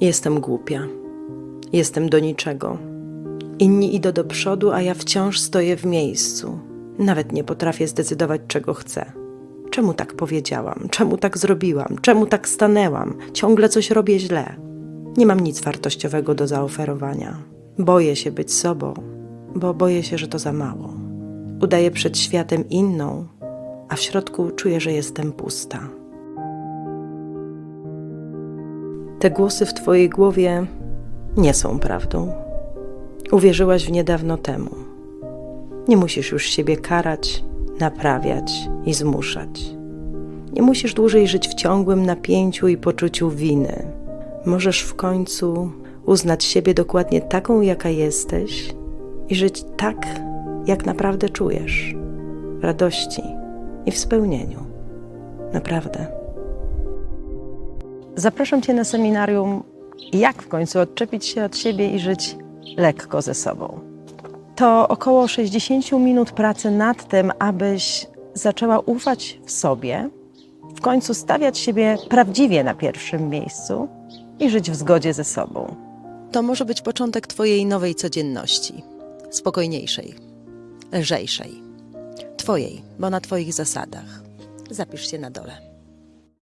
Jestem głupia. Jestem do niczego. Inni idą do przodu, a ja wciąż stoję w miejscu. Nawet nie potrafię zdecydować, czego chcę. Czemu tak powiedziałam? Czemu tak zrobiłam? Czemu tak stanęłam? Ciągle coś robię źle. Nie mam nic wartościowego do zaoferowania. Boję się być sobą, bo boję się, że to za mało. Udaję przed światem inną, a w środku czuję, że jestem pusta. Te głosy w Twojej głowie nie są prawdą. Uwierzyłaś w nie dawno temu. Nie musisz już siebie karać, naprawiać i zmuszać. Nie musisz dłużej żyć w ciągłym napięciu i poczuciu winy. Możesz w końcu uznać siebie dokładnie taką, jaka jesteś i żyć tak, jak naprawdę czujesz w radości i w spełnieniu. Naprawdę. Zapraszam Cię na seminarium Jak w końcu odczepić się od siebie i żyć lekko ze sobą. To około 60 minut pracy nad tym, abyś zaczęła ufać w sobie, w końcu stawiać siebie prawdziwie na pierwszym miejscu i żyć w zgodzie ze sobą. To może być początek Twojej nowej codzienności, spokojniejszej, lżejszej. Twojej, bo na Twoich zasadach. Zapisz się na dole.